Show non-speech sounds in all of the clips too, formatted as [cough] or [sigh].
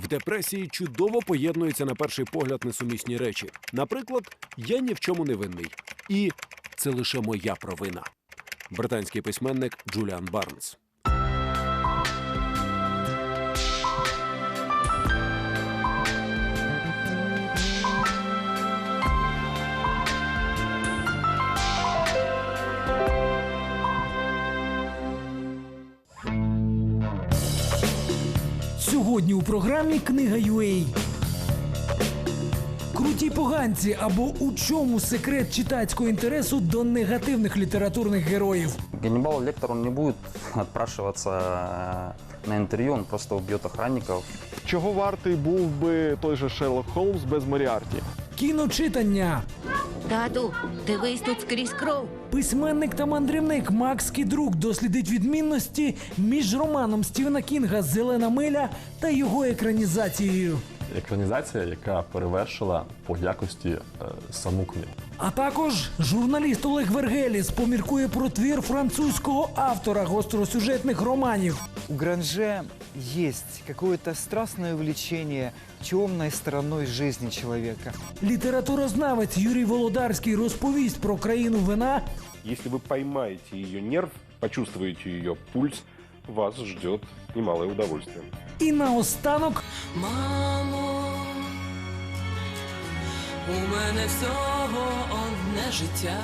В депресії чудово поєднуються на перший погляд несумісні речі. Наприклад, я ні в чому не винний. І це лише моя провина. Британський письменник Джуліан Барнс. Сьогодні у програмі Книга UA. Круті поганці або у чому секрет читацького інтересу до негативних літературних героїв. Ганнибал Лектор, он не будет [laughs] отпрашиваться э, на интервью, он просто убьет охранников. Чого вартий був би той же Шерлок Холмс без Моріарті? Кіночитання. Тату, дивись тут скрізь кров. Письменник та мандрівник Макс Кідрук дослідить відмінності між романом Стівена Кінга Зелена миля та його екранізацією. екранізація, яка перевершила по якості е, саму книгу. А також журналіст Олег Вергеліс поміркує про твір французького автора гостросюжетних романів. У Гранже есть какое-то страстное увлечение темной стороной жизни человека. Літературознавець Юрій Володарський розповість про країну вина Если вы поймаете ее нерв, почувствуете ее пульс, вас ждет немалое удовольствие. і наостанок Мамо, у мене всього одне життя.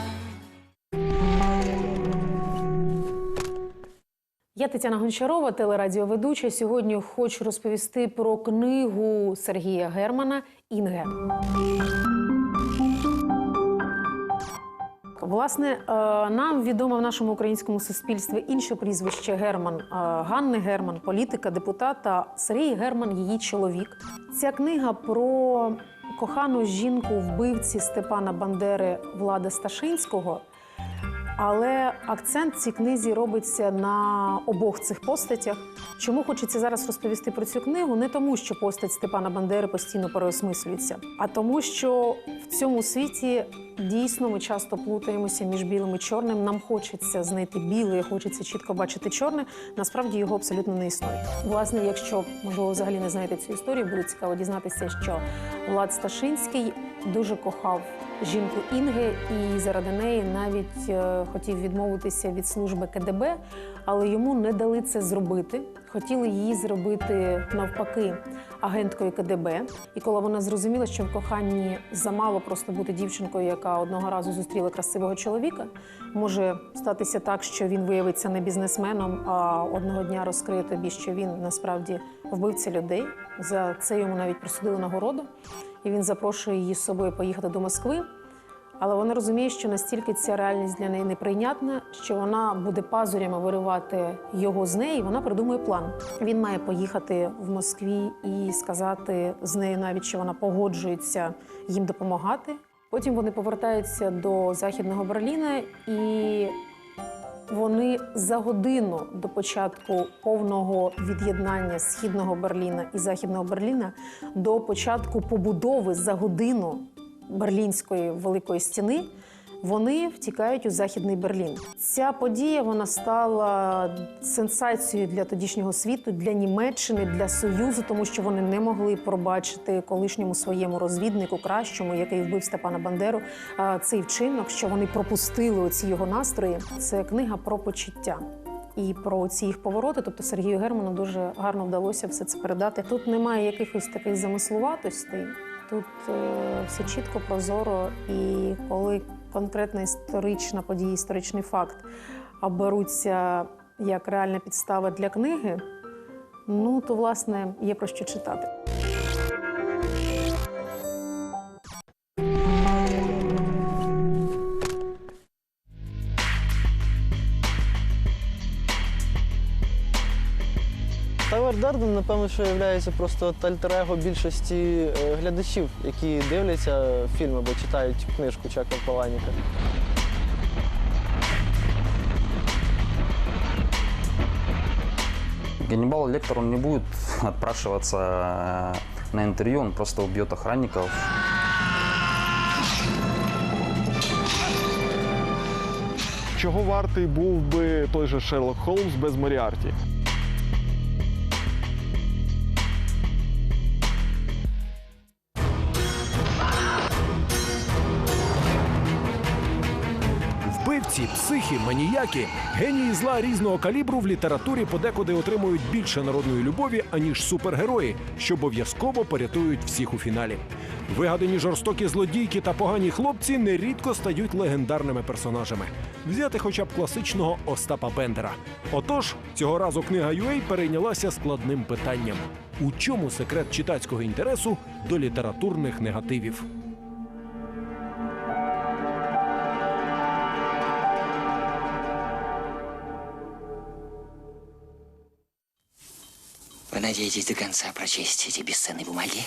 Я Тетяна Гончарова, телерадіоведуча. Сьогодні хочу розповісти про книгу Сергія Германа Інге. Власне, е, нам відомо в нашому українському суспільстві інше прізвище Герман е, Ганни Герман, політика, депутата. Сергій Герман, її чоловік. Ця книга про кохану жінку вбивці Степана Бандери Влада Сташинського. Але акцент цій книзі робиться на обох цих постатях. Чому хочеться зараз розповісти про цю книгу? Не тому, що постать Степана Бандери постійно переосмислюється, а тому, що в цьому світі дійсно ми часто плутаємося між білим і чорним. Нам хочеться знайти біле, хочеться чітко бачити чорне. Насправді його абсолютно не існує. Власне, якщо можливо взагалі не знаєте цю історію, буде цікаво дізнатися, що Влад Сташинський дуже кохав жінку Інги і заради неї навіть е, хотів відмовитися від служби КДБ, але йому не дали це зробити. Хотіли її зробити навпаки агенткою КДБ. І коли вона зрозуміла, що в коханні замало просто бути дівчинкою, яка одного разу зустріла красивого чоловіка, може статися так, що він виявиться не бізнесменом, а одного дня розкриє тобі, що він насправді вбивця людей. За це йому навіть присудили нагороду і він запрошує її з собою поїхати до Москви. Але вона розуміє, що настільки ця реальність для неї неприйнятна, що вона буде пазурями виривати його з неї. і Вона придумує план. Він має поїхати в Москві і сказати з нею навіть, що вона погоджується їм допомагати. Потім вони повертаються до західного Берліна і вони за годину до початку повного від'єднання східного Берліна і західного Берліна до початку побудови за годину берлінської великої стіни. Вони втікають у західний Берлін. Ця подія вона стала сенсацією для тодішнього світу, для Німеччини, для Союзу, тому що вони не могли пробачити колишньому своєму розвіднику, кращому, який вбив Степана Бандеру, цей вчинок, що вони пропустили оці його настрої. Це книга про почуття. І про ці їх повороти, тобто Сергію Герману дуже гарно вдалося все це передати. Тут немає якихось таких замислуватостей, тут е, все чітко, прозоро. І коли конкретна історична подія, історичний факт беруться як реальна підстава для книги, ну то власне є про що читати. Тавер напевно, що є просто альтер-его більшості е, глядачів, які дивляться фільм або читають книжку Чака Паланіка. Ганнибал Лектор, он не будет [laughs] отпрашиваться э, на интервью, он просто убьет охранников. Чого вартий був би той же Шерлок Холмс без Моріарті? Психи, маніяки, генії зла різного калібру в літературі подекуди отримують більше народної любові, аніж супергерої, що обов'язково порятують всіх у фіналі. Вигадані жорстокі злодійки та погані хлопці нерідко стають легендарними персонажами. Взяти хоча б класичного Остапа Бендера. Отож, цього разу книга UA перейнялася складним питанням: у чому секрет читацького інтересу до літературних негативів? Вы надеетесь до конца прочесть эти бесценные бумаги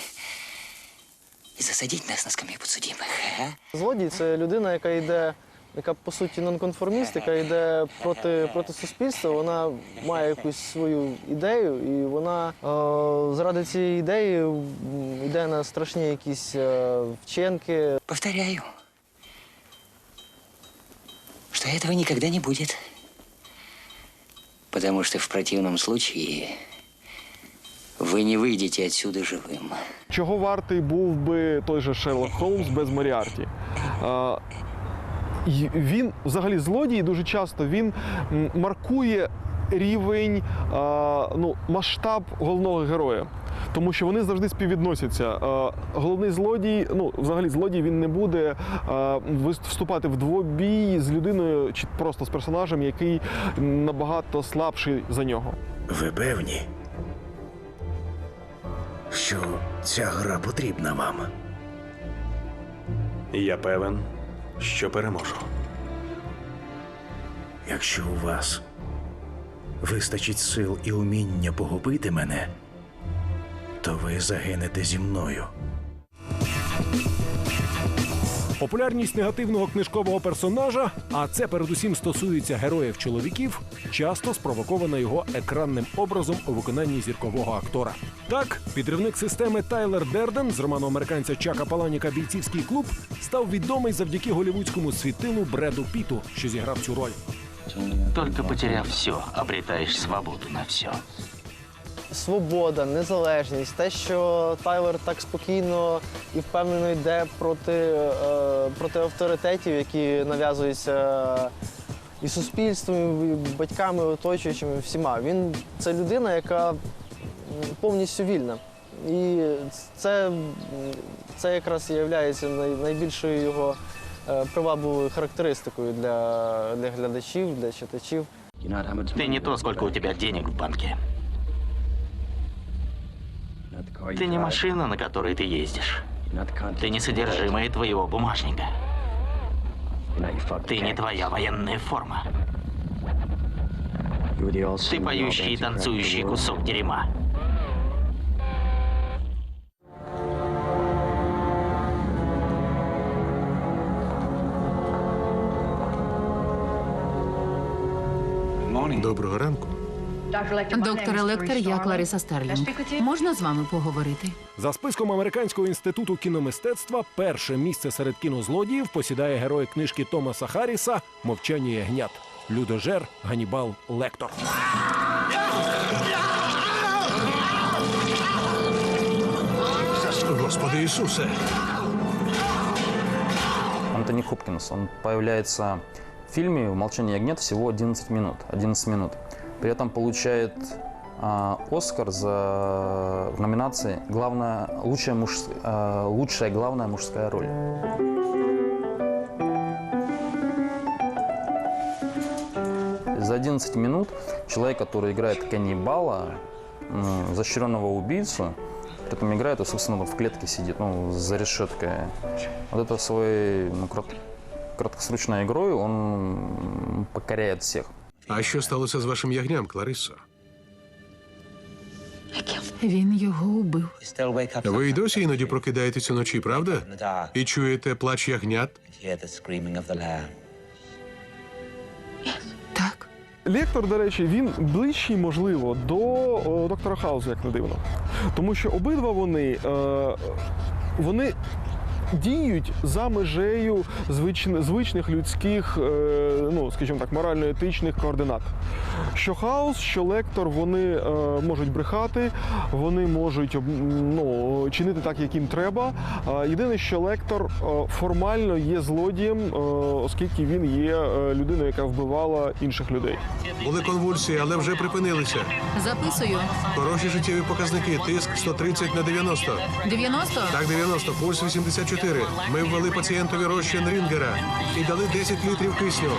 и засадить нас на скамью подсудимых, а? Злодій це людина, яка йде, яка по суті нонконформіст, яка йде проти, проти суспільства. Вона має якусь свою ідею, і вона е, заради цієї ідеї м, йде на страшні якісь е, вчинки. Повторяю, что этого никогда не будет. Потому что в противном случае вы не выйдете отсюда живым. Чого вартий був би той же Шерлок Холмс без Моріарті? Е, й- він, взагалі, злодій дуже часто він м, маркує рівень, е, ну, масштаб головного героя. Тому що вони завжди співвідносяться. Е, Головний злодій, ну взагалі злодій він не буде е, вис- вступати в двобій з людиною чи просто з персонажем, який набагато слабший за нього. Ви певні, Що ця гра потрібна вам? Я певен, що переможу. Якщо у вас вистачить сил і уміння погубити мене, то ви загинете зі мною. Популярність негативного книжкового персонажа, а це передусім стосується героїв чоловіків, часто спровокована його екранним образом у виконанні зіркового актора. Так, підривник системи Тайлер Дерден з роману американця Чака Паланіка Бійцівський клуб став відомий завдяки голівудському світилу Бреду Піту, що зіграв цю роль. Только потеряв все, обретаешь свободу на все. Свобода, незалежність, те, що Тайлер так спокійно і впевнено йде проти, е, проти авторитетів, які нав'язуються і суспільством, і батьками, оточуючими, всіма. Він це людина, яка повністю вільна. І це, це якраз є найбільшою його е, привабливою характеристикою для, для глядачів, для читачів. Ты не то, сколько у тебя денег в банке. Ты не машина, на которой ты ездишь. Ты не содержимое твоего бумажника. Ты не твоя военная форма. Ты поющий и танцующий кусок дерьма. Доброго ранку. Доктор Лектор, я Клариса Старлінг. Можна з вами поговорити? За списком Американського інституту кіномистецтва перше місце серед кінозлодіїв посідає герой книжки Томаса Харріса Мовчання ягнят. Людожер Ганібал Лектор. Господи Ісусе. Антони Хопкинс, он появляется в фильме «Молчание ягнят» всего 11 минут. 11 минут. При этом получает а, Оскар за в номинации главная, лучшая, муж, а, лучшая главная мужская роль. За 11 минут человек, который играет каннибала, м, изощренного убийцу, при этом играет, и, собственно, в клетке сидит, ну, за решеткой. Вот это своей ну, крат- краткосрочной игрой он покоряет всех. А що сталося з вашим ягням, Кларисо? Він його убив. Ви й досі іноді прокидаєтесь уночі, правда? І чуєте плач ягнят? Так. Лектор, до речі, він ближчий, можливо, до о, доктора Хаузу, як не дивно. Тому що обидва вони, е, вони діють за межею звичн- звичних людських, е, ну скажімо так, морально-етичних координат. Що хаос, що лектор, вони е, можуть брехати, вони можуть ну, чинити так, як їм треба. Єдине, що лектор е, формально є злодієм, оскільки він є людиною, яка вбивала інших людей. Були конвульсії, але вже припинилися. Записую. Хороші життєві показники. Тиск 130 на 90. 90? Так, 90, пульс 84. Ми ввели пацієнтові розчин Рінгера і дали 10 літрів кисню.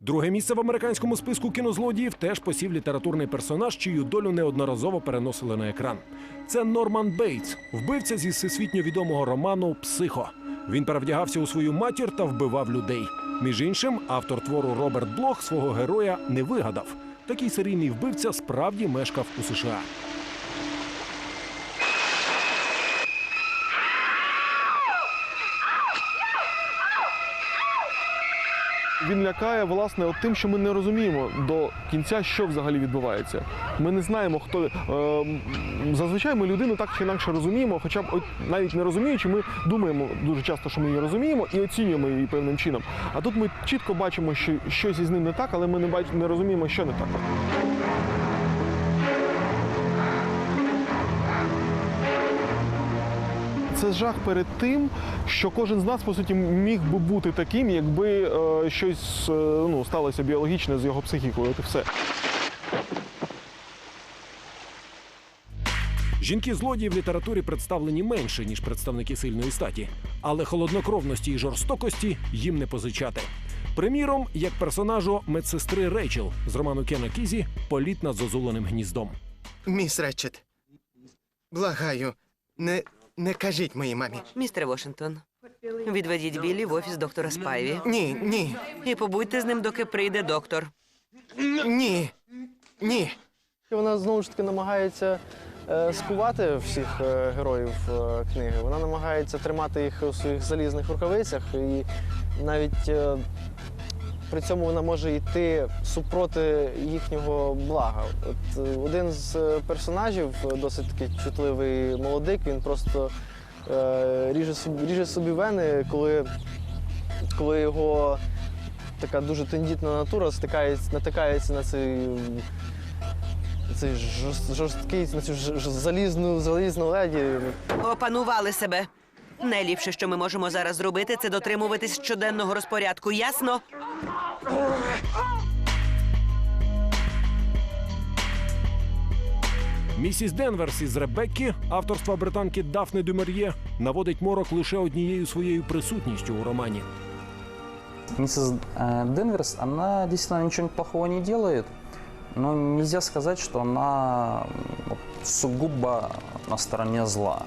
Друге місце в американському списку кінозлодіїв теж посів літературний персонаж, чию долю неодноразово переносили на екран. Це Норман Бейтс, вбивця зі всесвітньо відомого роману Психо. Він перевдягався у свою матір та вбивав людей. Між іншим, автор твору Роберт Блох свого героя не вигадав. Такий серійний вбивця справді мешкав у США. Він лякає власне от тим, що ми не розуміємо до кінця, що взагалі відбувається. Ми не знаємо, хто е, зазвичай ми людину так чи інакше розуміємо, хоча б навіть не розуміючи, ми думаємо дуже часто, що ми її розуміємо і оцінюємо її певним чином. А тут ми чітко бачимо, що щось із ним не так, але ми не бачимо, не розуміємо, що не так. Це жах перед тим, що кожен з нас по суті міг би бути таким, якби е, щось е, ну, сталося біологічне з його психікою. От і все. Жінки злодії в літературі представлені менше, ніж представники сильної статі, але холоднокровності і жорстокості їм не позичати. Приміром, як персонажу медсестри Рейчел з роману Кена Кізі Політ над зозуленим гніздом. Міс Речет, благаю, не, не кажіть моїй мамі. Містер Вашингтон, відведіть Біллі в офіс доктора Спайві. Ні, ні, І побудьте з ним, доки прийде доктор. ні, ні. І Вона знову ж таки намагається е, скувати всіх е, героїв е, книги. Вона намагається тримати їх у своїх залізних рукавицях, і навіть е, при цьому вона може йти супроти їхнього блага. От е, один з е, персонажів, досить таки чутливий молодик, він просто е, ріже, собі, ріже собі вени, коли, коли його така дуже тендітна натура стикається, натикається на цей цей жорсткий, ж- залізну, залізну леді. Опанували себе. Найліпше, що ми можемо зараз зробити, це дотримуватись щоденного розпорядку. Ясно? Місіс Денверс із Ребеккі, авторства британки Дафни Дюмер'є, наводить морок лише однією своєю присутністю у романі. Миссис э, Денверс, она действительно ничего плохого не делает, но нельзя сказать, что она сугубо на стороне зла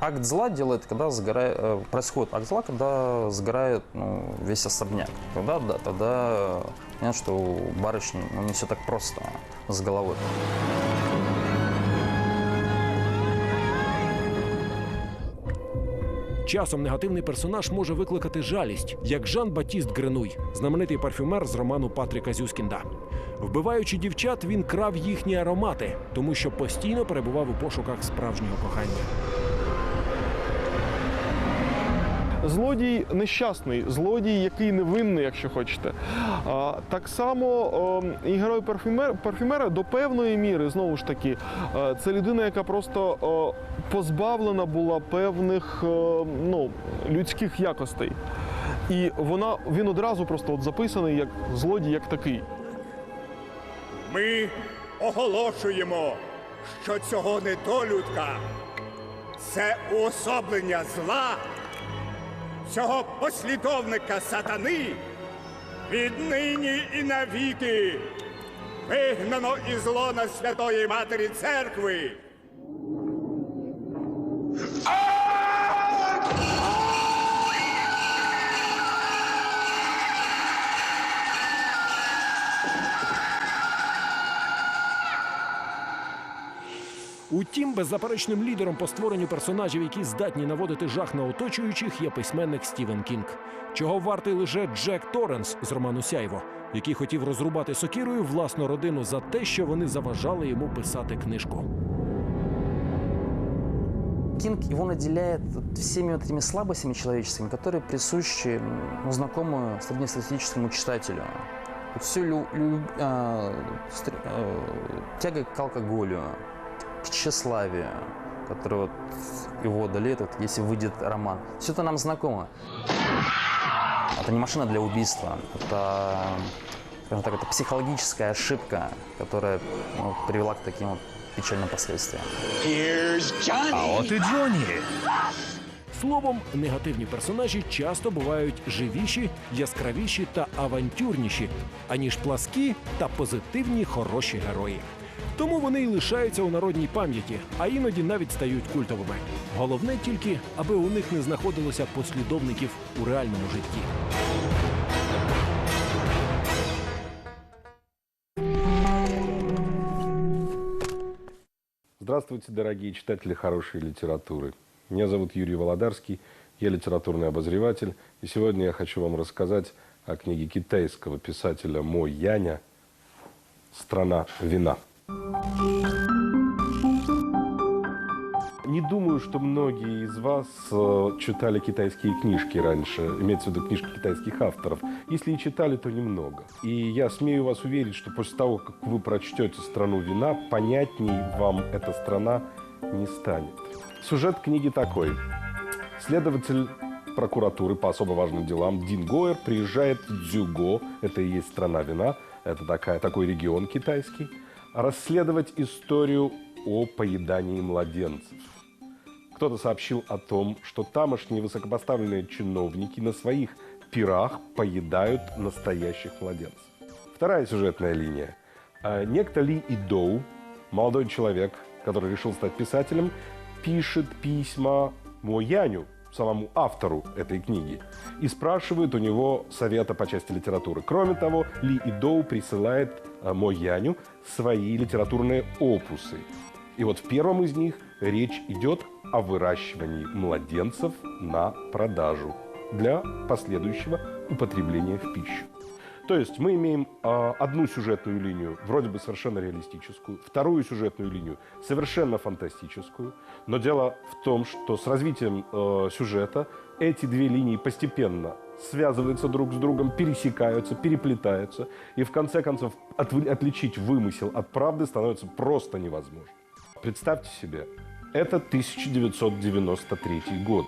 Э, Акт зла делает, когда сгорает, э, происходит акт зла, когда сгорает ну, весь особняк. Тогда, да, тогда э, понятно, что у барышни ну, не все так просто с головой. Часом негативний персонаж може викликати жалість, як Жан Батіст Гренуй, знаменитий парфюмер з роману Патріка Зюскінда. Вбиваючи дівчат, він крав їхні аромати, тому що постійно перебував у пошуках справжнього кохання. Злодій нещасний, злодій, який невинний, якщо хочете. Так само о, і герой парфюмер, парфюмера до певної міри, знову ж таки, е, це людина, яка просто о, позбавлена була певних о, ну, людських якостей. І вона, він одразу просто от записаний як злодій, як такий. Ми оголошуємо, що цього недолюдка це уособлення зла, цього послідовника сатани віднині і навіки вигнано із лона Святої Матері Церкви. Утім, беззаперечним лідером по створенню персонажів, які здатні наводити жах на оточуючих, є письменник Стівен Кінг. Чого вартий лише Джек Торренс з роману Сяйво, який хотів розрубати сокирою власну родину за те, що вони заважали йому писати книжку. Кинг его наделяет вот всеми вот этими слабостями человеческими, которые присущи м, ну, знакомы среднестатистическому читателю. Вот все лю- лю- а, стр- э, тяга к алкоголю, к тщеславию, которое вот его одолеет, вот, если выйдет роман. Все это нам знакомо. Это не машина для убийства. Это, скажем так, это психологическая ошибка, которая ну, привела к таким вот печальным последствиям. А от і Джоні. Словом, негативні персонажі часто бувають живіші, яскравіші та авантюрніші, аніж пласкі та позитивні хороші герої. Тому вони й лишаються у народній пам'яті, а іноді навіть стають культовими. Головне тільки, аби у них не знаходилося послідовників у реальному житті. Здравствуйте, дорогие читатели хорошей литературы. Меня зовут Юрий Володарский, я литературный обозреватель, и сегодня я хочу вам рассказать о книге китайского писателя Мо Яня «Страна вина». Не думаю, что многие из вас э, читали китайские книжки раньше, имеется в виду книжки китайских авторов. Если и читали, то немного. И я смею вас уверить, что после того, как вы прочтете «Страну вина», понятней вам эта страна не станет. Сюжет книги такой. Следователь прокуратуры по особо важным делам Дин Гойер приезжает в Дзюго, это и есть страна вина, это такая, такой регион китайский, расследовать историю о поедании младенцев. Кто-то сообщил о том, что тамошние высокопоставленные чиновники на своих пирах поедают настоящих младенцев. Вторая сюжетная линия. А, Некто Ли Идоу, молодой человек, который решил стать писателем, пишет письма Мо Яню, самому автору этой книги, и спрашивает у него совета по части литературы. Кроме того, Ли Идоу присылает а, Мо Яню свои литературные опусы. И вот в первом из них речь идет о выращивании младенцев на продажу для последующего употребления в пищу. То есть мы имеем а, одну сюжетную линию, вроде бы совершенно реалистическую, вторую сюжетную линию совершенно фантастическую, но дело в том, что с развитием э, сюжета эти две линии постепенно связываются друг с другом, пересекаются, переплетаются, и в конце концов отв- отличить вымысел от правды становится просто невозможно. Представьте себе, это 1993 год.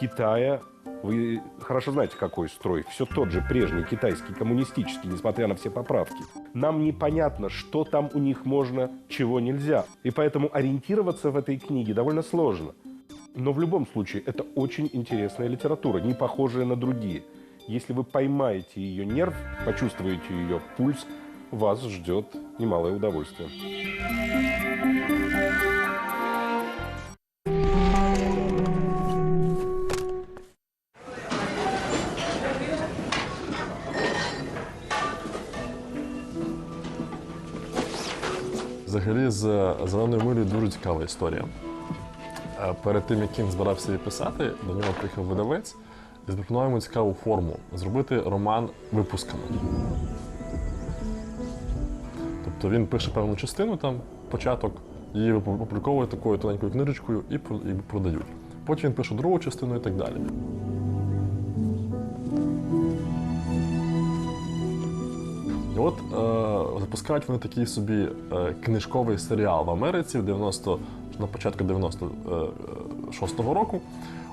В Китае вы хорошо знаете, какой строй. Все тот же прежний китайский, коммунистический, несмотря на все поправки. Нам непонятно, что там у них можно, чего нельзя. И поэтому ориентироваться в этой книге довольно сложно. Но в любом случае, это очень интересная литература, не похожая на другие. Если вы поймаете ее нерв, почувствуете ее пульс, вас ждет немалое удовольствие. Взагалі, з зеленою милею дуже цікава історія. Е, Перед тим, як Кінг збирався її писати, до нього приїхав видавець і запропонував йому цікаву форму зробити роман випусками. Тобто він пише певну частину, там початок, її опубліковує такою тоненькою книжечкою і продають. Потім він пише другу частину і так далі. Запускають вони такий собі е, книжковий серіал в Америці в 90, на початку 96-го року.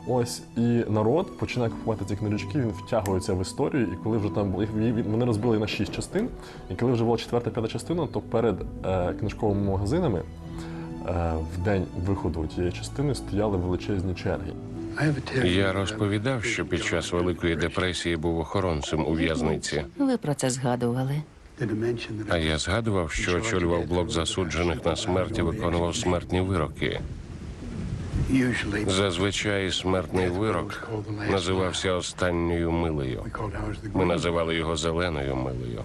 Ось і народ починає купувати ці книжечки, він втягується в історію, і коли вже там були вони розбили на шість частин. І коли вже була четверта, п'ята частина, то перед е, книжковими магазинами е, в день виходу тієї частини стояли величезні черги. Я розповідав, що під час Великої депресії був охоронцем у в'язниці. Ви про це згадували. А я згадував, що очолював блок засуджених на смерть і виконував смертні вироки. Зазвичай смертний вирок називався останньою милою. Ми називали його зеленою милою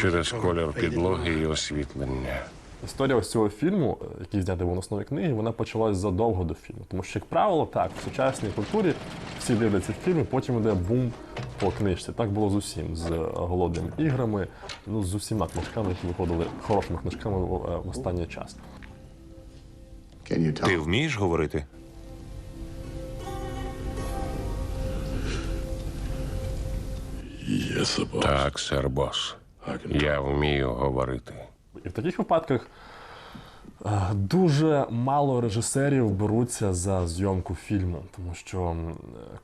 через колір підлоги і освітлення. Історія ось цього фільму, е, який знятий був на основі книги, вона почалась задовго до фільму. Тому що, як правило, так, в сучасній культурі всі дивляться фільми, потім йде бум по книжці. Так було з усім, з е, голодними іграми, ну з усіма книжками, які виходили хорошими книжками в, е, в останній час. Ти вмієш говорити? Так, сер бос. Я вмію говорити. І в таких випадках е, дуже мало режисерів беруться за зйомку фільму, тому що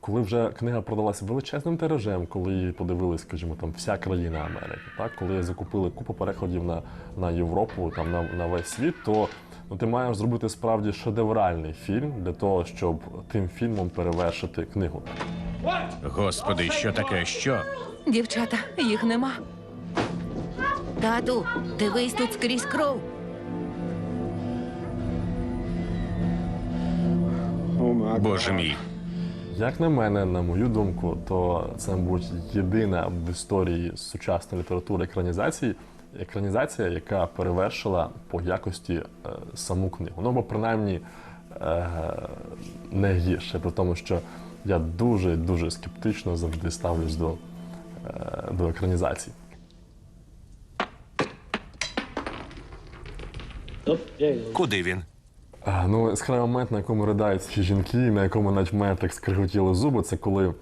коли вже книга продалася величезним тиражем, коли її подивились, скажімо, там вся країна Америки, так коли закупили купу перекладів на, на Європу, там на, на весь світ, то ну, ти маєш зробити справді шедевральний фільм для того, щоб тим фільмом перевершити книгу. Господи, що таке? Що? Дівчата, їх нема. Тату, дивись тут скрізь кров. Боже мій. Як на мене, на мою думку, то це, мабуть, єдина в історії сучасної літератури екранізації, екранізація, яка перевершила по якості е, саму книгу. Ну, або принаймні е, не гірше, при тому, що я дуже дуже скептично завжди ставлюсь до, е, до екранізації. Куди він? А, Ну, яскравий момент, на якому ридають ці жінки, на якому навіть мене так скриготіли зуби, це коли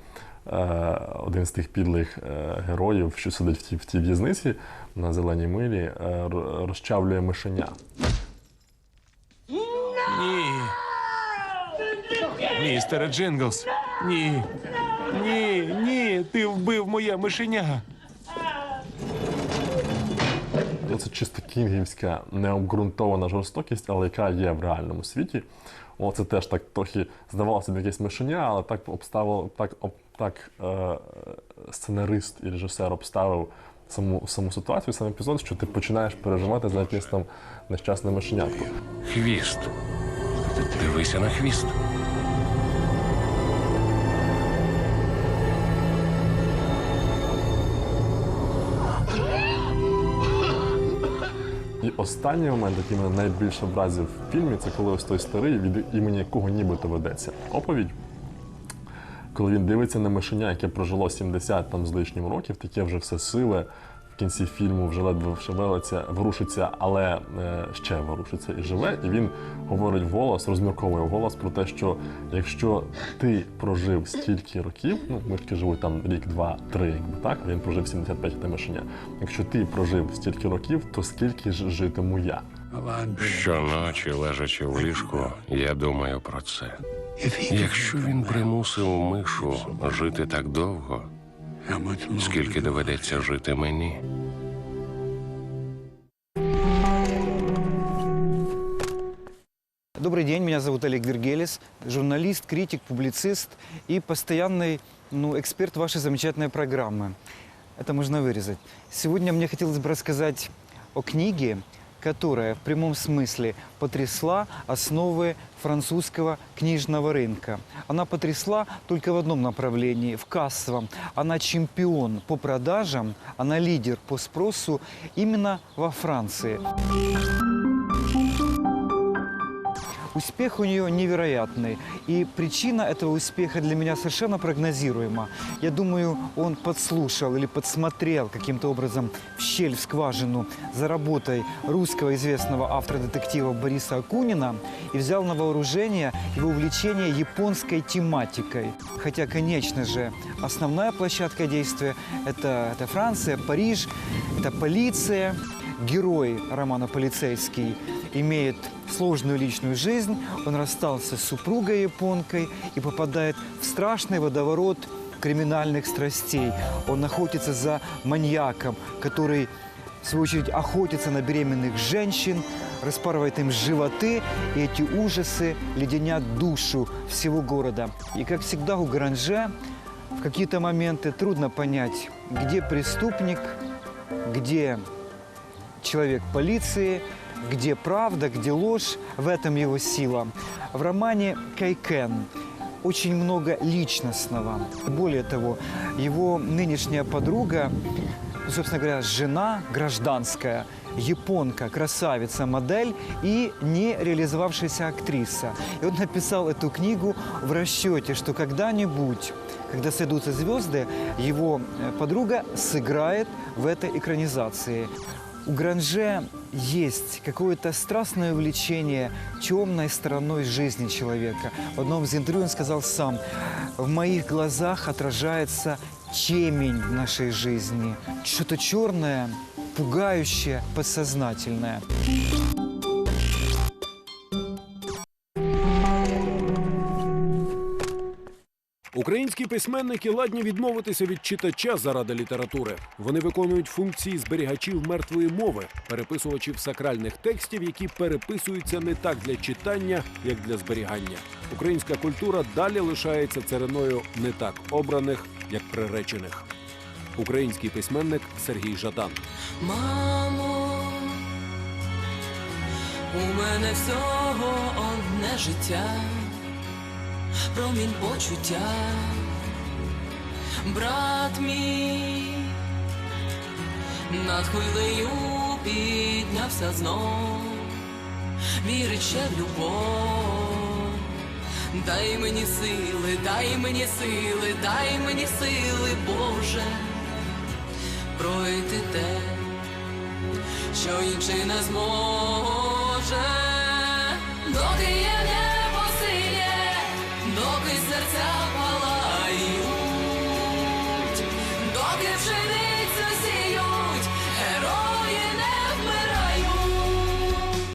е, один з тих підлих е, героїв, що сидить в тій, в тій в'язниці на зеленій милі, е, розчавлює мишеня. Ні. Містере Джинглс. Ні. Ні, ні, ти вбив моє мишеня. Ну, Це чисто кінгівська необґрунтована жорстокість, але яка є в реальному світі. О, це теж так трохи здавалося б якесь мишеня, але так обставило, так, об- так е, сценарист і режисер обставив саму, саму ситуацію, сам епізод, що ти починаєш переживати за якесь там нещасне мишенятко. Хвіст. Дивися на хвіст. Останній момент, який мене найбільше образив в фільмі, це коли ось той старий, від імені якого нібито ведеться оповідь. Коли він дивиться на мишеня, яке прожило 70 там з лишнім років, таке вже все силе. Кінці фільму вже ледве шевелиться, ворушиться, але е, ще ворушиться і живе. І він говорить вголос, розмірковує вголос про те, що якщо ти прожив стільки років, ну мишки живуть там рік, два, три, якби так, а він прожив 75 те мишеня. Якщо ти прожив стільки років, то скільки ж житиму я? Щоночі, лежачи в ліжку, я думаю про це. Якщо він примусив мишу жити так довго, скільки доведеться жити мені? Добрый день, меня зовут Олег Вергелис, журналист, критик, публицист и постоянный ну, эксперт вашей замечательной программы. Это можно вырезать. Сегодня мне хотелось бы рассказать о книге, которая в прямом смысле потрясла основы французского книжного рынка. Она потрясла только в одном направлении, в кассовом. Она чемпион по продажам, она лидер по спросу именно во Франции. Успех у нее невероятный. И причина этого успеха для меня совершенно прогнозируема. Я думаю, он подслушал или подсмотрел каким-то образом в щель, в скважину за работой русского известного автора детектива Бориса Акунина и взял на вооружение его увлечение японской тематикой. Хотя, конечно же, основная площадка действия – это, это Франция, Париж, это полиция. Герой романа «Полицейский» имеет сложную личную жизнь, он расстался с супругой японкой и попадает в страшный водоворот криминальных страстей. Он охотится за маньяком, который, в свою очередь, охотится на беременных женщин, распарывает им животы, и эти ужасы леденят душу всего города. И, как всегда, у Гранже в какие-то моменты трудно понять, где преступник, где человек полиции, где правда, где ложь, в этом его сила. В романе «Кайкен» очень много личностного. Более того, его нынешняя подруга, собственно говоря, жена гражданская, японка, красавица, модель и не реализовавшаяся актриса. И он написал эту книгу в расчете, что когда-нибудь, когда сойдутся звезды, его э, подруга сыграет в этой экранизации. У Гранже есть какое-то страстное увлечение темной стороной жизни человека. В одном из интервью он сказал сам, в моих глазах отражается темень нашей жизни. Что-то черное, пугающее, подсознательное. Українські письменники ладні відмовитися від читача заради літератури. Вони виконують функції зберігачів мертвої мови, переписувачів сакральних текстів, які переписуються не так для читання, як для зберігання. Українська культура далі лишається цариною не так обраних, як приречених. Український письменник Сергій Жадан. Мамо, у мене всього одне життя, промінь почуття, брат мій, над хвилею піднявся знов, вірить ще в любов. Дай мені сили, дай мені сили, дай мені сили, Боже, пройти те, що інший не зможе,